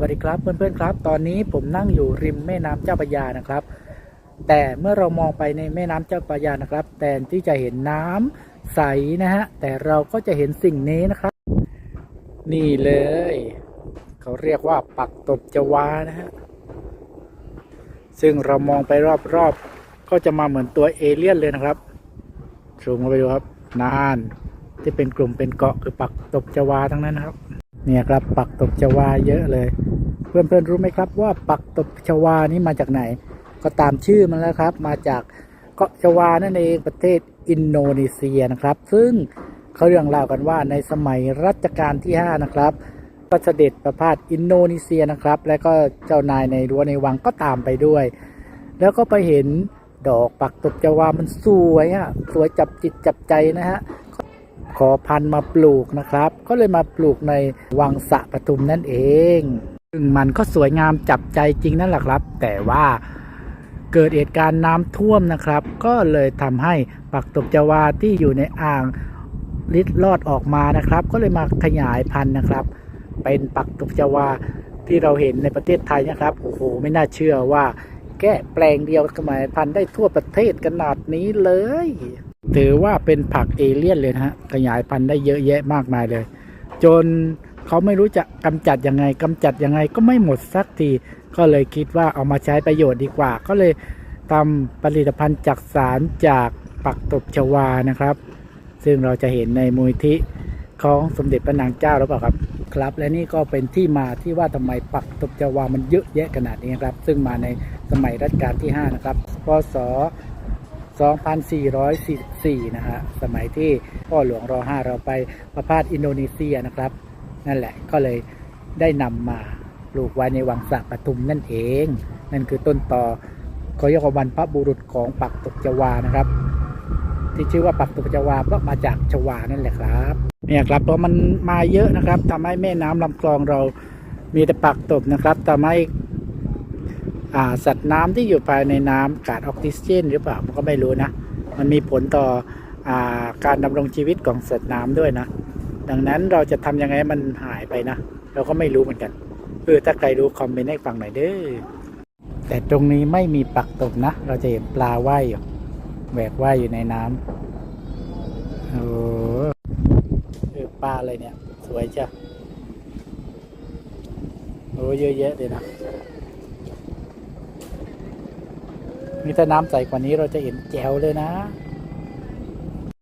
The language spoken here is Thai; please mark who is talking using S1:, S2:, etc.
S1: วัสดีครับเพื่อนๆครับ ตอนนี้ผมนั่งอยู่ริมแม่น้ำเจ้าพระยานะครับ แต่เมื่อเรามองไปในแม่น้ำเจ้าพระยานะครับแทนที่จะเห็นน้ำใสนะฮะแต่เราก็จะเห็นสิ่งนี้นะครับ นี่เลย เขาเรียกว่าปักตบจวานะฮะซึ่งเรามองไปรอบๆ ก็จะมาเหมือนตัวเอเลี่ยนเลยนะครับซูมาไปดูครับนานที่เป็นกลุ่มเป็นเกาะคือปักตบจวาทั้งนั้นนะครับ เนี่ยครับปักตบชวาเยอะเลย เพื่อนๆรู้ไหมครับว่าปักตบชวานี่มาจากไหน ก็ตามชื่อมันแล้วครับ มาจากเกาะชวานั่นเองประเทศอินโดนีเซียนะครับ ซึ่งเขาเรื่องเล่ากันว่าในสมัยรัชกาลที่ 5 นะครับก็เสด็จประพาสอินโดนีเซียนะครับ และก็เจ้านายในรั้วในวังก็ตามไปด้วย แล้วก็ไปเห็นดอกปักตบชวามันสวยอะสวยจับจิตจับใจนะฮะขอพันธุ์มาปลูกนะครับ ก็เลยมาปลูกในวังสะปทุมนั่นเอง ซึ่งมันก็สวยงามจับใจจริงนั่นแหละครับ แต่ว่าเกิดเหตุการณ์น้ำท่วมนะครับ ก็เลยทำให้ปักตบจวาที่อยู่ในอ่างลิดลอดออกมานะครับ ก็เลยมาขยายพันธุ์นะครับ เป็นปักตบจวาที่เราเห็นในประเทศไทยนะครับโอ้โหไม่น่าเชื่อว่า แก้แปลงเดียวขยายพันธุ์ได้ทั่วประเทศขนาดนี้เลย ถือว่าเป็นผักเอเลี่ยนเลยนะฮะขยายพันธุ์ได้เยอะแยะมากมายเลย จน เขาไม่รู้จะกำจัดยังไงกำจัดยังไงก็ไม่หมดสักที ก็เลยคิดว่าเอามาใช้ประโยชน์ดีกว่า ก็เลยทำผลิตภัณฑ์จากสารจากปักตบชวานะครับ ซึ่งเราจะเห็นในมูลที่ของสมเด็จพระนางเจ้าหรือเปล่าครับครับ และนี่ก็เป็นที่มาที่ว่าทำไมปักตบชวามันเยอะแยะขนาดนี้ครับ ซึ่งมาในสมัยรัชกาลที่ 5 นะครับ พศ 2444 นะฮะ สมัยที่พ่อหลวงรอ5เราไปประพาสอินโดนีเซียนะครับ นั่นแหละก็เลยได้นำมาปลูกไว้ในวังสระปทุมนั่นเอง นั่นคือต้นตอเขาเรียกว่าบรรพบุรุษของปักตบจวานะครับ ที่ชื่อว่าปักตบจวาก็มาจากชวานั่นแหละครับเนี่ยครับเพราะมันมาเยอะนะครับทำให้แม่น้ำลำคลองเรามีแต่ปักตบนะครับทำให้อ่าสัตว์น้ำที่อยู่ภายในน้ำขาดออกซิเจน หรือเปล่ามันก็ไม่รู้นะ มันมีผลต่ออาการดำรงชีวิตของสัตว์น้ำด้วยนะ ดังนั้นเราจะทำยังไงมันหายไปนะ เราก็ไม่รู้เหมือนกันเออถ้าใครรู้คอมเมนต์ให้ฟังหน่อยเด้อแต่ตรงนี้ไม่มีปักตกนะ เราจะเห็นปลาว่ายอยู่แหวกว่ายอยู่ในน้ำโอ้เออปลาอะไรเนี่ย สวยจ้ะโอ้เยอะแยะเลยนะนี่ถ้าน้ำใสกว่านี้เราจะเห็นแจ๋วเลยนะ